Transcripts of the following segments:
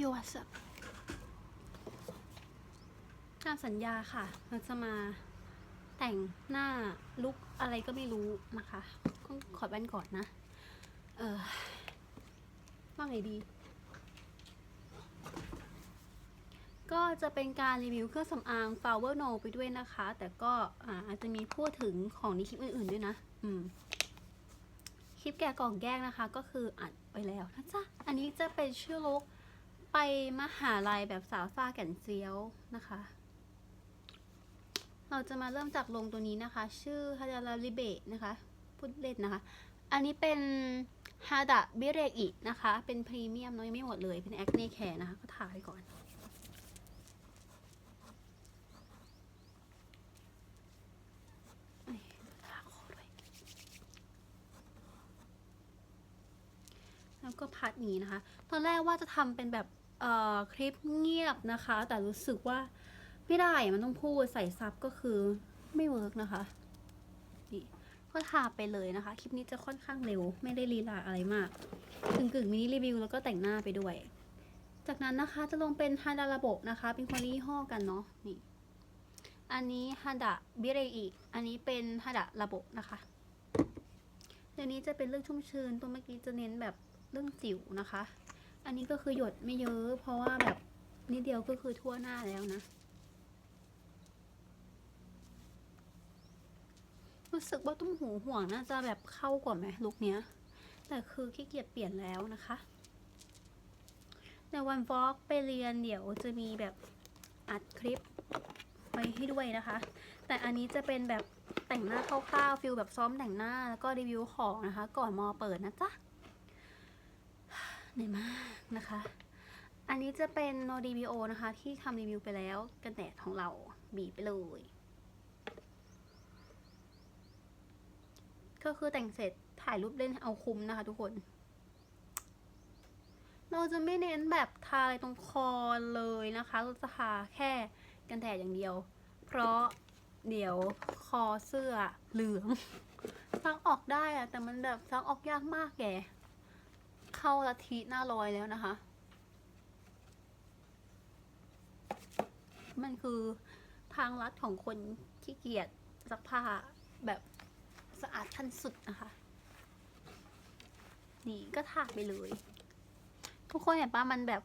Yo what's up ตามสัญญาค่ะ เราจะมาแต่งหน้าลุกอะไรก็ไม่รู้นะคะต้องขอแว่นก่อนนะ เออว่าไงดี ก็จะเป็นการรีวิวเครื่องสำอาง Flower No ไปด้วยนะคะ แต่ก็อาจจะมีพูดถึงของในคลิปอื่นๆด้วยนะ อืม คลิปแกะกล่องแกล้งนะคะ ก็คืออัดไปแล้วนะจ๊ะ อันนี้จะเป็นชื่อลุก ไปมหาลัยแบบสาวซ่าแก่นเซียวนะคะ เราจะมาเริ่มจากลงตัวนี้นะคะ ชื่อฮาดาราลิเบะนะคะ พูดเล่นนะคะ อันนี้เป็นฮาดะบิเรกินะคะ เป็นพรีเมียมเนอะยังไม่หมดเลย เป็นแอคเน่แคร์นะคะ ก็ทาไปก่อนแล้วก็พัดนี้นะคะ ตอนแรกว่าจะทำเป็นแบบ เอ่อคลิปเงียบนะคะ แต่รู้สึกว่าไม่ได้มันต้องพูดใส่ซับก็คือไม่เวิร์กนะคะนี่ก็ทาไปเลยนะคะ คลิปนี้จะค่อนข้างเร็ว ไม่ได้ลีลาอะไรมากกึ่งกึ่งมินิรีวิวแล้วก็แต่งหน้าไปด้วย จากนั้นนะคะจะลงเป็นฮาดาระบบนะคะ เป็นคนละยี่ห้อกันเนาะนี่ อันนี้ฮาดะบิเรอิอันนี้เป็นฮาดะระบบนะคะเดี๋ยวนี้จะเป็นเรื่องชุ่มชื้นตัวเมื่อกี้จะเน้นแบบเรื่องสิวนะคะ อันนี้ก็คือหยดไม่เยอะ เพราะว่าแบบนิดเดียวก็คือทั่วหน้าแล้วนะ รู้สึกว่าตุ้มหูห่วงน่าจะแบบเข้ากว่าไหมลุคเนี้ย แต่คือขี้เกียจเปลี่ยนแล้วนะคะ ในวันวอกไปเรียนเดี๋ยวจะมีแบบอัดคลิปไว้ให้ด้วยนะคะ แต่อันนี้จะเป็นแบบแต่งหน้าคร่าวๆฟิลแบบซ้อมแต่งหน้าแล้วก็รีวิวของนะคะ ก่อนมอเปิดนะจ๊ะ เหนื่อยมากนะคะ อันนี้จะเป็นโนดีวีโอนะคะ ที่ทำรีวิวไปแล้วกันแดดของเราบีบไปเลย ก็คือแต่งเสร็จถ่ายรูปเล่นเอาคุ้มนะคะทุกคน เราจะไม่เน้นแบบทาอะไรตรงคอเลยนะคะ เราจะทาแค่กันแดดอย่างเดียว เพราะเดี๋ยวคอเสื้อเหลืองซักออกได้อะแต่มันแบบซักออกยากมากแก เข้าลัทธิหน้าลอยแล้วนะคะ มันคือทางลัดของคนขี้เกียจซักผ้าแบบสะอาดขั้นสุดนะคะ นี่ก็ทาไปเลย ทุกคนเห็นปะมันแบบ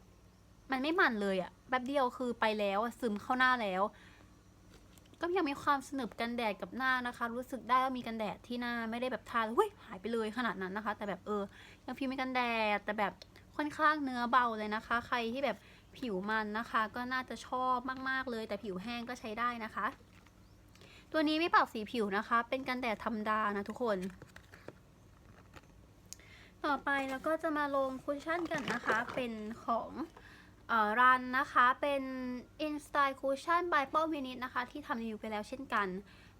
มันไม่มันเลยอะแป๊บเดียวคือไปแล้วซึมเข้าหน้าแล้ว ก็ยังมีความสนุบกันแดดกับหน้านะคะ รู้สึกได้ว่ามีกันแดดที่หน้าไม่ได้แบบทาแล้วเฮ้ยหายไปเลยขนาดนั้นนะคะ แต่แบบเออยังพิมพ์มีกันแดดแต่แบบค่อนข้างเนื้อเบาเลยนะคะ ใครที่แบบผิวมันนะคะ ก็น่าจะชอบมากๆเลย แต่ผิวแห้งก็ใช้ได้นะคะ ตัวนี้ไม่ปรับสีผิวนะคะ เป็นกันแดดธรรมดานะทุกคน ต่อไปแล้วก็จะมาลงคุชชั่นกันนะคะ เป็นของ รันนะคะเป็น In Style Cushion by ป้อมวินิตนะคะ ที่ทำรีวิวไปแล้วเช่นกัน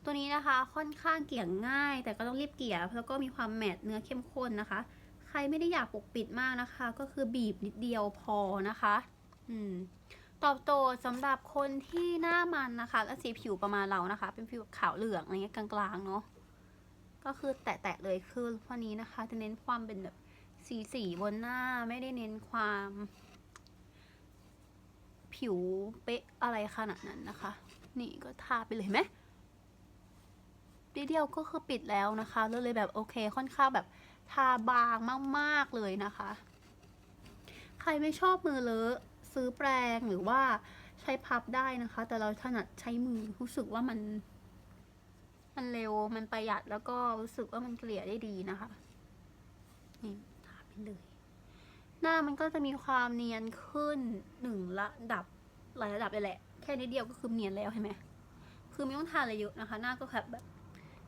ตัวนี้นะคะค่อนข้างเกี่ยงง่าย แต่ก็ต้องรีบเกี่ยแล้วก็มีความแมตต์เนื้อเข้มข้นนะคะ ใครไม่ได้อยากปกปิดมากนะคะ ก็คือบีบนิดเดียวพอนะคะอืมตอบโจทย์สำหรับคนที่หน้ามันนะคะและสีผิวประมาณเรานะคะ เป็นผิวขาวเหลืองอะไรเงี้ยกลางๆเนาะก็คือแตะๆเลยคือวันนี้นะคะ จะเน้นความเป็นแบบสีสีบนหน้าไม่ได้เน้นความ ผิวเป๊ะอะไรขนาดนั้นนะคะ นี่ก็ทาไปเลยไหมเดียวก็คือปิดแล้วนะคะแล้วเลยแบบโอเคค่อนข้างแบบทาบางมาก ๆ เลยนะคะ ใครไม่ชอบมือเลอะซื้อแปรงหรือว่าใช้พับได้นะคะ แต่เราถนัดใช้มือรู้สึกว่ามัน มันเร็วมันประหยัดแล้วก็รู้สึกว่ามันเกลี่ยได้ดีนะคะนี่ทาไปเลย หน้ามันก็จะมีความเนียนขึ้นหนึ่งระดับหลายระดับเลยแหละ แค่นิดเดียวก็คือเนียนแล้วเห็นไหมคือไม่ต้องทาอะไรเยอะนะคะ หน้าก็แบบแบบ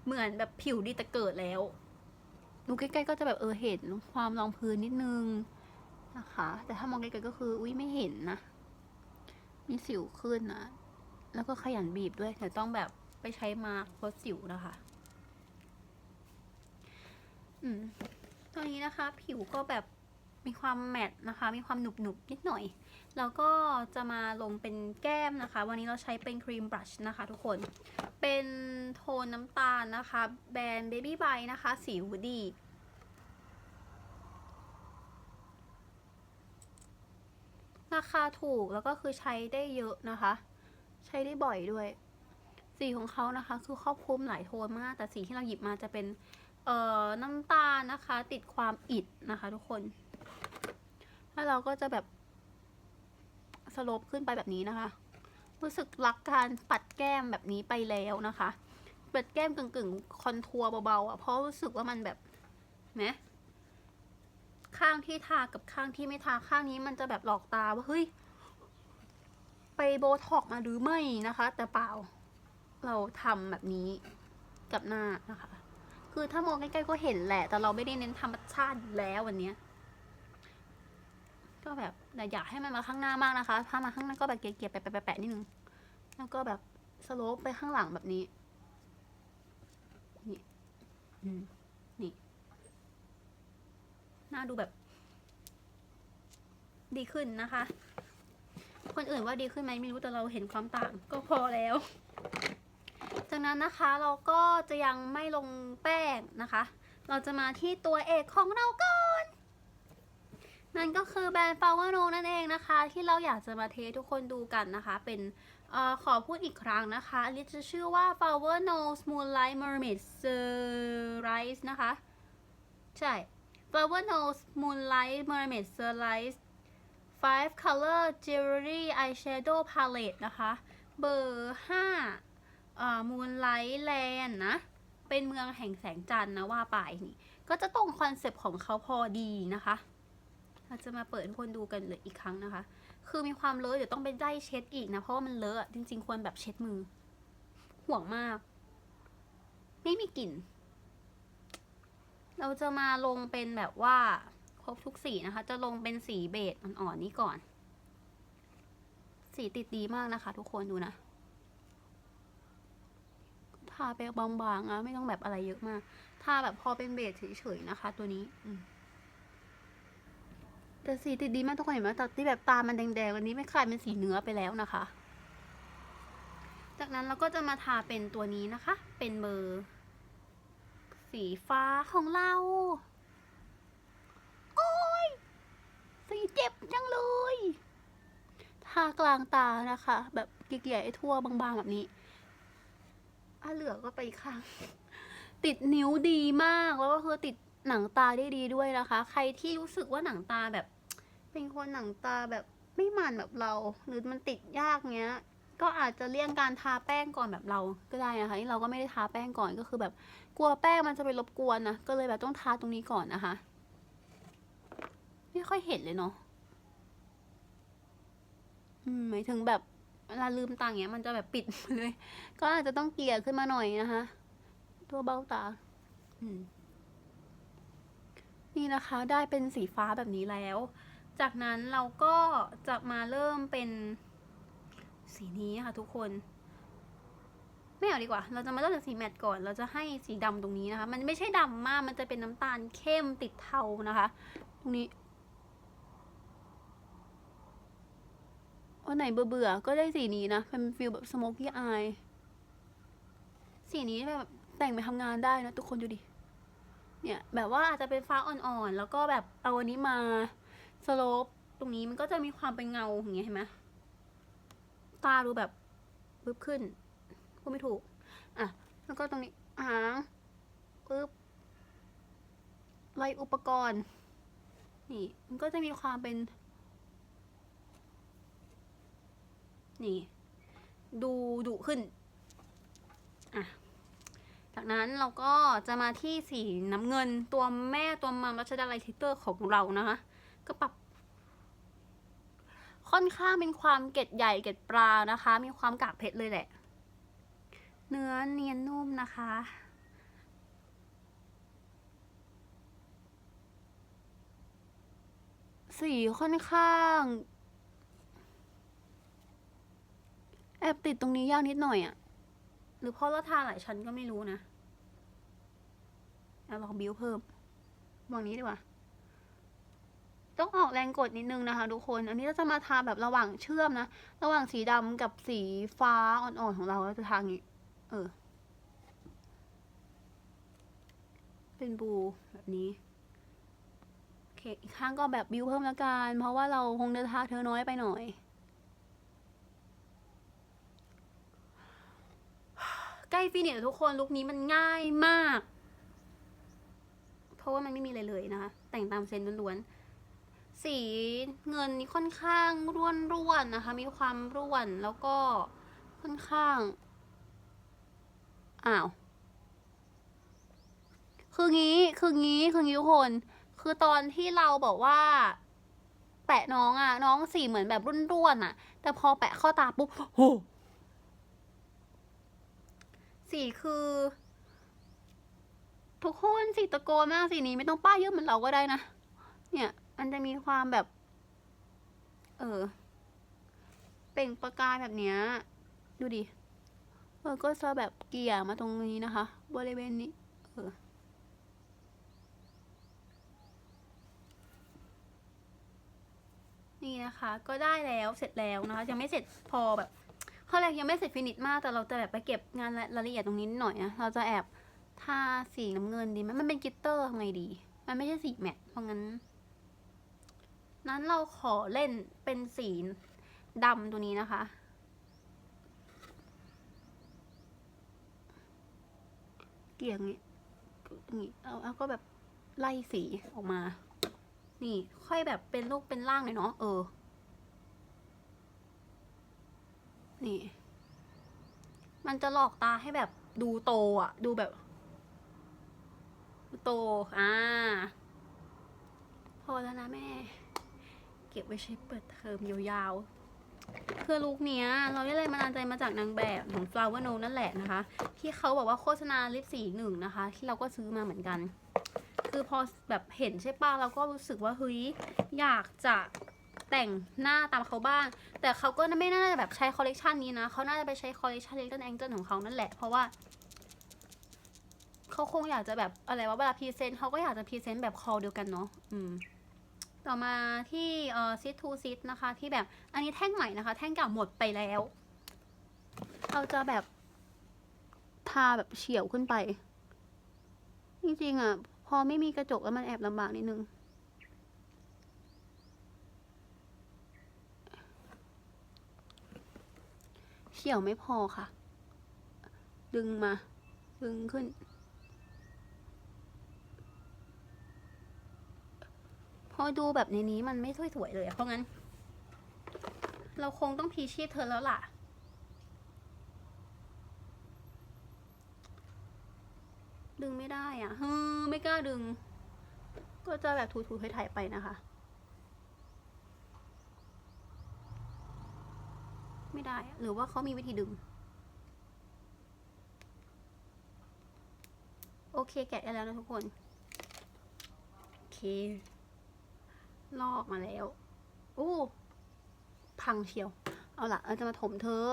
เหมือนแบบผิวดีแต่เกิดแล้วดูใกล้ๆก็จะแบบเออเห็นความรองพื้นนิดนึงนะคะ แต่ถ้ามองไกลๆก็คืออุ้ยไม่เห็นนะ มีสิวขึ้นนะ แล้วก็ขยันบีบด้วยแต่ต้องแบบไปใช้มาร์คลดสิวนะคะ อืมตอนนี้นะคะ ผิวก็แบบ มีความแมตต์นะคะ มีความหนุบๆนนิดหน่อย แล้วก็จะมาลงเป็นแก้มนะคะ วันนี้เราใช้เป็นครีมบรัชนะคะทุกคน เป็นโทนน้ำตาลนะคะ แบรนด์ Baby b y นะคะ สีวูดี้ราคาถูกแล้วก็คือใช้ได้เยอะนะคะ ใช้ได้บ่อยด้วย สีของเขานะคะ คือครอบคลุมหลายโทนมาก แต่สีที่เราหยิบมาจะเป็น เอ่อ น้ำตาลนะคะ ติดความอิดนะคะทุกคน แล้วเราก็จะแบบสโลปขึ้นไปแบบนี้นะคะ รู้สึกรักการปัดแก้มแบบนี้ไปแล้วนะคะ ปัดแก้มกึ่งๆคอนทัวร์เบาๆอะเพราะรู้สึกว่ามันแบบไหมข้างที่ทากับข้างที่ไม่ทาข้างนี้มันจะแบบหลอกตาว่าเฮ้ยไปโบท็อกมาหรือไม่นะคะ แต่เปล่าเราทำแบบนี้กับหน้านะคะ คือถ้ามองใกล้ๆก็เห็นแหละ แต่เราไม่ได้เน้นธรรมชาติแล้ววันเนี้ย ก็แบบแต่อยากให้มันมาข้างหน้ามากนะคะ ถ้ามาข้างหน้าก็แบบเกลี่ยๆแปะๆๆนิดนึง แล้วก็แบบสโลปไปข้างหลังแบบนี้ นี่อืมนี่หน้าดูแบบ ดีขึ้นนะคะ คนอื่นว่าดีขึ้นไหมไม่รู้แต่เราเห็นความต่างก็พอแล้ว จากนั้นนะคะเราก็จะยังไม่ลงแป้งนะคะ เราจะมาที่ตัวเอกของเราก่อ นั่นก็คือแบรนด์ Flower No นั่นเองนะคะ ที่เราอยากจะมาเททุกคนดูกันนะคะ เป็นออขอพูดอีกครั้งนะคะอันนี้จะชื่อว่า Flower No Moonlight Mermaid Sunrise นะคะ ใช่ Flower No Moonlight Mermaid Sunrise 5 Color Jewelry Eyeshadow Palette นะคะ เบอร์5อ่า Moonlight Land นะ เป็นเมืองแห่งแสงจันทร์นะว่าไปนี่ ก็จะตรงคอนเซปต์ของเขาพอดีนะคะ เราจะมาเปิดให้คนดูกันเลยอีกครั้งนะคะ คือมีความเลอะเดี๋ยวต้องไปได้เช็ดอีกนะ เพราะว่ามันเลอะจริง ๆ ควรแบบเช็ดมือ ห่วงมาก ไม่มีกลิ่น เราจะมาลงเป็นแบบว่าครบทุกสีนะคะ จะลงเป็นสีเบจอ่อนๆนี้ก่อน สีติดดีมากนะคะ ทุกคนดูนะทาไปบางๆอะไม่ต้องแบบอะไรเยอะมาก ทาแบบพอเป็นเบจเฉยๆนะคะ ตัวนี้ อืม แต่สีติดดีมากทุกคนเห็นไหมแต่ที่แบบตามันแดงๆวันนี้ไม่คลายเป็นสีเนื้อไปแล้วนะคะ จากนั้นเราก็จะมาทาเป็นตัวนี้นะคะ เป็นเบอร์ สีฟ้าของเรา โอ้ย สีเจ็บจังเลย ทากลางตานะคะ แบบเกลี่ยๆทั่วบางๆ แบบนี้อะเหลือก็ไปอีกข้าง ติดนิ้วดีมากแล้วก็คือติด หนังตาได้ดีด้วยนะคะ ใครที่รู้สึกว่าหนังตาแบบ เป็นคนหนังตาแบบไม่มันแบบเรา หรือมันติดยากเงี้ย ก็อาจจะเลี่ยงการทาแป้งก่อนแบบเราก็ได้นะคะนี่เราก็ไม่ได้ทาแป้งก่อนก็คือแบบกลัวแป้งมันจะไปรบกวนนะก็เลยแบบต้องทาตรงนี้ก่อนนะคะ ไม่ค่อยเห็นเลยเนาะอืมหมายถึงแบบเวลาลืมตาอย่างเงี้ยมันจะแบบปิดเลย ก็อาจจะต้องเกลี่ยขึ้นมาหน่อยนะคะ ตัวเบ้าตา อืม นี่นะคะได้เป็นสีฟ้าแบบนี้แล้ว จากนั้นเราก็จะมาเริ่มเป็นสีนี้ค่ะทุกคน ไม่เอาดีกว่า เราจะมาเริ่มจากสีแมตต์ก่อน เราจะให้สีดำตรงนี้นะคะ มันไม่ใช่ดำมาก มันจะเป็นน้ำตาลเข้มติดเทานะคะ ตรงนี้วันไหนเบื่อๆก็ได้สีนี้นะ เป็นฟิลแบบสโมกี้อาย สีนี้แบบแต่งไปทำงานได้นะ ทุกคนดูดิ เนี่ยแบบว่าอาจจะเป็นฟ้าอ่อนๆ แล้วก็แบบเอาอันนี้มาสโลปตรงนี้มันก็จะมีความเป็นเงาอย่างเงี้ยเห็นไหมตาดูแบบปึ๊บขึ้นพูดไม่ถูก อะ แล้วก็ตรงนี้หางปึ๊บไล่อุปกรณ์ นี่ มันก็จะมีความเป็น นี่ ดูดุขึ้น จากนั้นเราก็จะมาที่สีน้ำเงินตัวแม่ตัวมัมรัชดาไลท์ทิเตอร์ของเรานะคะก็ปรับ ค่อนข้างเป็นความเกล็ดใหญ่เกล็ดปลานะคะ มีความกากเพชรเลยแหละ เนื้อเนียนนุ่มนะคะสีค่อนข้าง แอบติดตรงนี้ยากนิดหน่อยอะ หรือเพราะเราทาหลายชั้นก็ไม่รู้นะเอาลองบิวเพิ่มวางนี้ดีกว่า ต้องออกแรงกดนิดนึงนะคะทุกคน อันนี้เราจะมาทาแบบระหว่างเชื่อมนะ ระหว่างสีดำกับสีฟ้าอ่อนๆของเราเราจะทาอย่างนี้ เออ เป็นบูแบบนี้โอเคอีกข้างก็แบบบิวเพิ่มละกัน เพราะว่าเราคงเดินทางเธอน้อยไปหน่อย ใกล้ฟินิชแล้วทุกคนลุคนี้มันง่ายมาก เพราะว่ามันไม่มีอะไรเลยนะคะ แต่งตามเซนล้วนๆ สีเงินนี่ค่อนข้างร่วนร่วนๆนะคะ มีความร่วนแล้วก็ค่อนข้าง อ้าว คืองี้ คืองี้ คืองี้ทุกคน คือตอนที่เราบอกว่าแปะน้องอะน้องสีเหมือนแบบรุ่นร่วนอะแต่พอแปะเข้าตาปุ๊บโห สีคือ ทุกคนสีตะโกนมากสีนี้ไม่ต้องป้ายเยอะเหมือนเราก็ได้นะ เนี่ย มันจะมีความแบบ เออ เปล่งประกายแบบเนี้ย ดูดิ เออ ก็จะแบบเกี่ยมาตรงนี้นะคะ บริเวณนี้ เออนี่นะคะ ก็ได้แล้วเสร็จแล้วนะคะยังไม่เสร็จพอแบบ เขาเรียกยังไม่เสร็จฟินิชมากแต่เราจะแบบไปเก็บงานรายละเอียดตรงนี้หน่อยนะเราจะแอบทาสีน้ำเงินดีไหมมันเป็นกิตเตอร์ทำไงดี มันไม่ใช่สีแมตต์เพราะงั้น นั้นเราขอเล่นเป็นสีดำตัวนี้นะคะ เกี่ยงนี้อย่างนี้เอาเอาก็แบบไล่สีออกมา นี่ ค่อยแบบเป็นรูปเป็นร่างเลยเนาะเออ นี่ มันจะหลอกตาให้แบบดูโตอะ ดูแบบ โต อ่า พอแล้วนะแม่ เก็บไว้ใช้เปิดเทอมยาวๆ คือลุคเนี้ย เราได้เลยมานานใจมาจากนางแบบของ Flower No นั่นแหละนะคะ ที่เขาบอกว่าโฆษณาลิปสีหนึ่งนะคะ ที่เราก็ซื้อมาเหมือนกัน คือพอแบบเห็นใช่ป่ะเราก็รู้สึกว่าเฮ้ยอยากจะ แต่งหน้าตามเขาบ้าง แต่เขาก็ไม่น่าจะแบบใช้คอลเลกชันนี้นะเขาน่าจะไปใช้คอลเลกชัน Little Angel ของเขานั่นแหละเพราะว่าเขาคงอยากจะแบบอะไรว่าเวลาพรีเซนต์เขาก็อยากจะพรีเซนต์แบบคอเดียวกันเนาะอืมต่อมาที่เอ่อซิททูซิทนะคะ ที่แบบอันนี้แท่งใหม่นะคะ แท่งเก่าหมดไปแล้ว เราจะแบบทาแบบเฉียวขึ้นไป จริงๆอะ พอไม่มีกระจกแล้วมันแอบลำบากนิดนึง เฉียวไม่พอค่ะ ดึงมา ดึงขึ้น พอดูแบบในนี้มันไม่สวยๆเลย เพราะงั้น เราคงต้องพีชีพเธอแล้วล่ะดึงไม่ได้อะเฮ้อไม่กล้าดึง ก็จะแบบถูๆไถๆไปนะคะ ไม่ได้ หรือว่าเขามีวิธีดึง โอเคแกะได้แล้วนะทุกคน โอเค ลอกมาแล้ว อู้ พังเชียว เอาละเราจะมาถมเธอ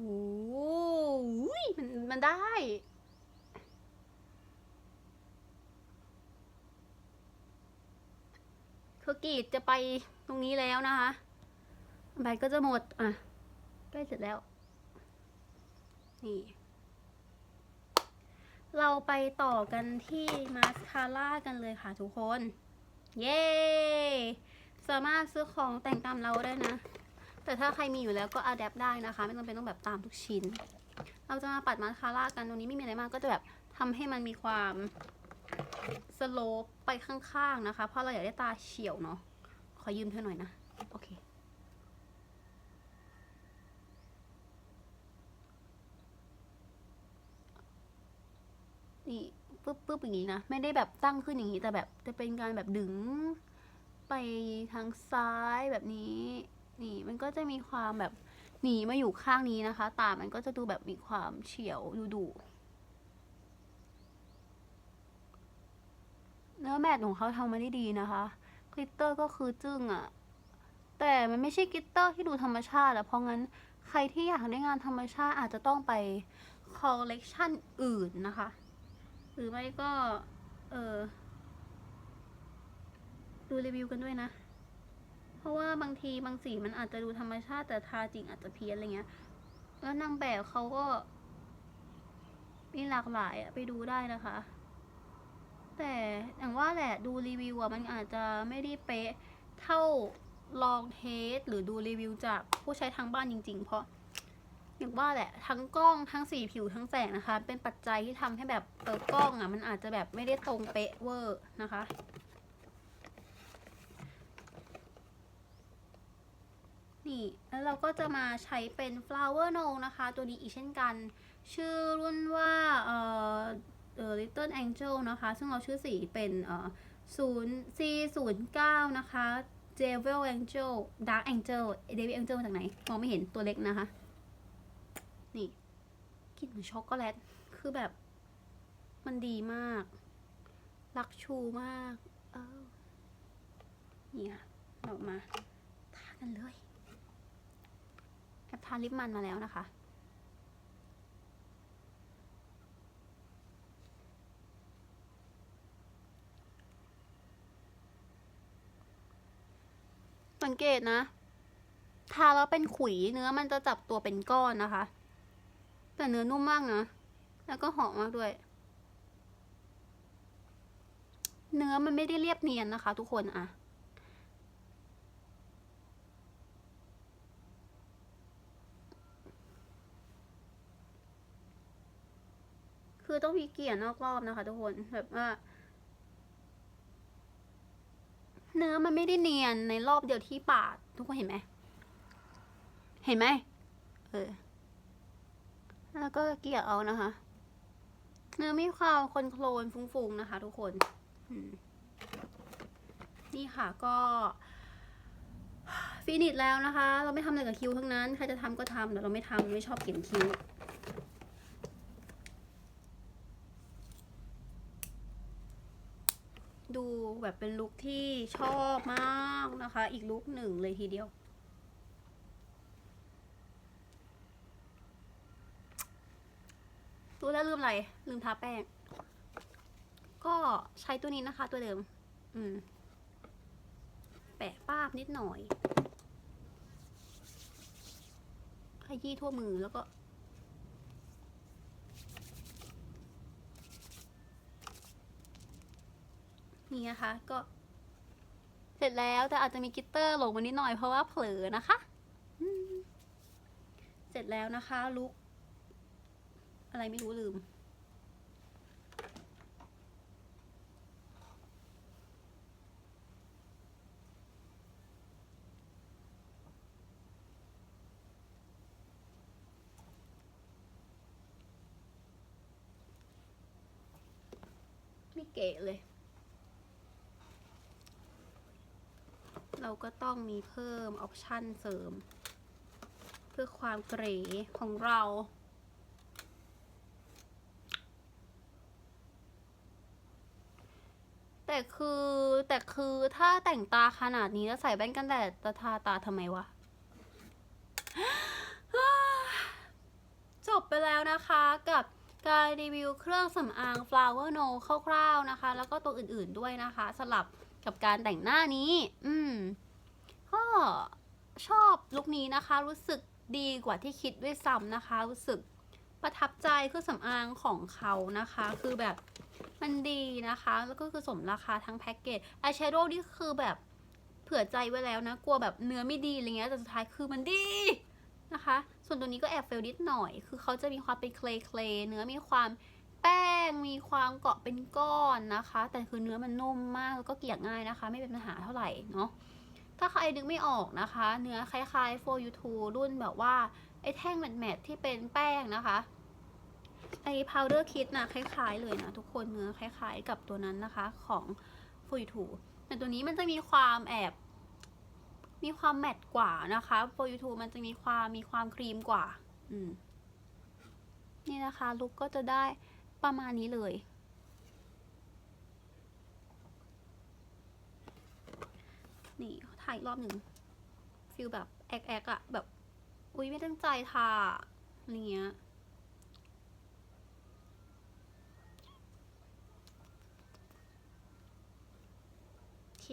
โอ้โหมันมันได้ คือกีดจะไปตรงนี้แล้วนะคะใบก็จะหมด อะ ใกล้เสร็จแล้ว นี่ เราไปต่อกันที่มาสคาร่ากันเลยค่ะทุกคน เย้ สามารถซื้อของแต่งตามเราได้นะ แต่ถ้าใครมีอยู่แล้วก็อัดแอปได้นะคะ ไม่จำเป็นต้องแบบตามทุกชิ้น เราจะมาปัดมาสคาร่ากันตรงนี้ไม่มีอะไรมากก็จะแบบทำให้มันมีความสโลปไปข้างๆนะคะ เพราะเราอยากได้ตาเฉียวเนาะขอยืมเธอหน่อยนะโอเคนี่ปึ๊บปึ๊บอย่างนี้นะ ไม่ได้แบบตั้งขึ้นอย่างนี้แต่แบบจะเป็นการแบบดึงไปทางซ้ายแบบนี้ นี่มันก็จะมีความแบบหนีมาอยู่ข้างนี้นะคะ ตา มันก็จะดูแบบมีความเฉียวดูดุเนื้อแมทของเขาทำมาได้ดีนะคะกลิตเตอร์ก็คือจึ้งอะแต่มันไม่ใช่กลิตเตอร์ที่ดูธรรมชาติอะเพราะงั้นใครที่อยากได้งานธรรมชาติอาจจะต้องไปคอลเลกชันอื่นนะคะ หรือไม่ก็ เออดูรีวิวกันด้วยนะ เพราะว่าบางทีบางสีมันอาจจะดูธรรมชาติแต่ทาจริงอาจจะเพี้ยนอะไรเงี้ย แล้วนางแบบเขาก็มีหลากหลายอะไปดูได้นะคะ แต่อย่างว่าแหละดูรีวิวอะมันอาจจะไม่ได้เป๊ะเท่าลองเทสหรือดูรีวิวจากผู้ใช้ทางบ้านจริง ๆ เพราะอย่างว่าแหละทั้งกล้องทั้งสีผิวทั้งแสงนะคะ เป็นปัจจัยที่ทำให้แบบเออกล้องอะมันอาจจะแบบไม่ได้ตรงเป๊ะเวอร์นะคะ นี่แล้วเราก็จะมาใช้เป็น flower no นะคะ ตัวนี้อีกเช่นกัน ชื่อรุ่นว่าเอ่อ little angel นะคะ ซึ่งเราชื่อสีเป็นเอ่อ0 c 0 9นะคะ devil angel dark angel devil angel มาจากไหน มองไม่เห็นตัวเล็กนะคะ นี่กลิ่นช็อกโกแลต คือแบบมันดีมาก รักชูมาก เออนี่ค่ะเรามาทากันเลย ทาลิปมันมาแล้วนะคะ สังเกตนะ ทาแล้วเป็นขุยเนื้อมันจะจับตัวเป็นก้อนนะคะ แต่เนื้อนุ่มมากนะ แล้วก็หอมมากด้วย เนื้อมันไม่ได้เรียบเนียนนะคะ ทุกคนอะ คือต้องมีเกลี่ยนอกรอบนะคะทุกคนแบบว่า เนื้อมันไม่ได้เนียนในรอบเดียวที่ปาด ทุกคนเห็นไหมเห็นไหมเออ แล้วก็เกลี่ยเอานะคะ เนื้อมีความคนโคลนฟุ้งๆนะคะ ทุกคนนี่ค่ะก็ฟินิชแล้วนะคะ เราไม่ทำอะไรกับคิ้วทั้งนั้น ใครจะทำก็ทำแต่เราไม่ทำไม่ชอบเขียนคิ้ว ดูแบบเป็นลุคที่ชอบมากนะคะ อีกลุคหนึ่งเลยทีเดียว รู้แล้วลืมอะไร ลืมทาแป้ง ก็ใช้ตัวนี้นะคะตัวเดิม อืม แปะป้าบนิดหน่อยขยี้ทั่วมือแล้วก็ นี่นะคะ ก็ เสร็จแล้วแต่อาจจะมีกิตเตอร์หลงมานิดหน่อยเพราะว่าเผลอนะคะเสร็จแล้วนะคะลุก อะไรไม่รู้ลืม ไม่เก๋เลย เราก็ต้องมีเพิ่มออปชันเสริม เพื่อความเก๋ของเราแต่คือแต่คือถ้าแต่งตาขนาดนี้แล้วใส่แว่นกันแดดจะทาตาทำไมวะ จบไปแล้วนะคะกับการรีวิวเครื่องสำอาง Flower No คร่าวๆนะคะ แล้วก็ตัวอื่นๆด้วยนะคะสลับ กับการแต่งหน้านี้ อืม ก็ชอบลุคนี้นะคะ รู้สึกดีกว่าที่คิดด้วยซ้ำนะคะ รู้สึกประทับใจเครื่องสำอางของเขานะคะ คือแบบมันดีนะคะ แล้วก็คือสมราคาทั้งแพ็กเกจอายแชโดว์นี่คือแบบเผื่อใจไว้แล้วนะ กลัวแบบเนื้อไม่ดีอะไรเงี้ย แต่สุดท้ายคือมันดีนะคะ ส่วนตัวนี้ก็แอบเฟลนิดหน่อย คือเขาจะมีความเป็นเคลเคลเนื้อมีความ แป้งมีความเกาะเป็นก้อนนะคะ แต่คือเนื้อมันนุ่มมากแล้วก็เกลี่ยง่ายนะคะ ไม่เป็นปัญหาเท่าไหร่เนาะถ้าใครนึกไม่ออกนะคะ เนื้อคล้ายๆ for you to รุ่นแบบว่าไอ้แท่งแมทๆที่เป็นแป้งนะคะไอ้ powder kit นะคล้าย ๆ เลยนะทุกคนเนื้อคล้าย ๆ กับตัวนั้นนะคะของ for you to แต่ตัวนี้มันจะมีความแอบมีความแมตต์กว่านะคะ for you to มันจะมีความมีความครีมกว่า อืมนี่นะคะลุกก็จะได้ ประมาณนี้เลย นี่ถ่ายรอบหนึ่งฟิลแบบแอกแอกอะแบบ อุ๊ยไม่ตั้งใจทาอะไรเงี้ยโอเค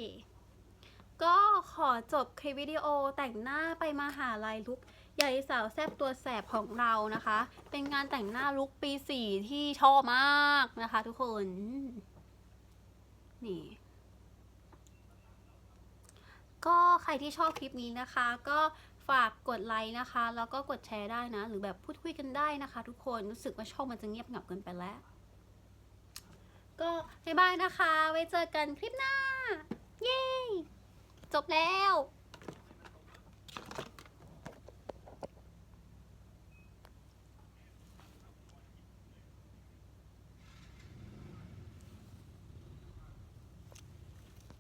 ก็ขอจบคลิปวิดีโอแต่งหน้าไปมาหาลายลุก ใหญ่สาวแซบตัวแสบของเรานะคะ เป็นงานแต่งหน้าลุกปีสี่ที่ชอบมากนะคะทุกคน นี่ ก็ใครที่ชอบคลิปนี้นะคะ ก็ฝากกดไลค์นะคะ แล้วก็กดแชร์ได้นะ หรือแบบพูดคุยกันได้นะคะ ทุกคน รู้สึกว่าช่องมันจะเงียบเหงาเกินไปแล้ว ก็บ๊ายบายนะคะ ไว้เจอกันคลิปหน้า เย้ จบแล้ว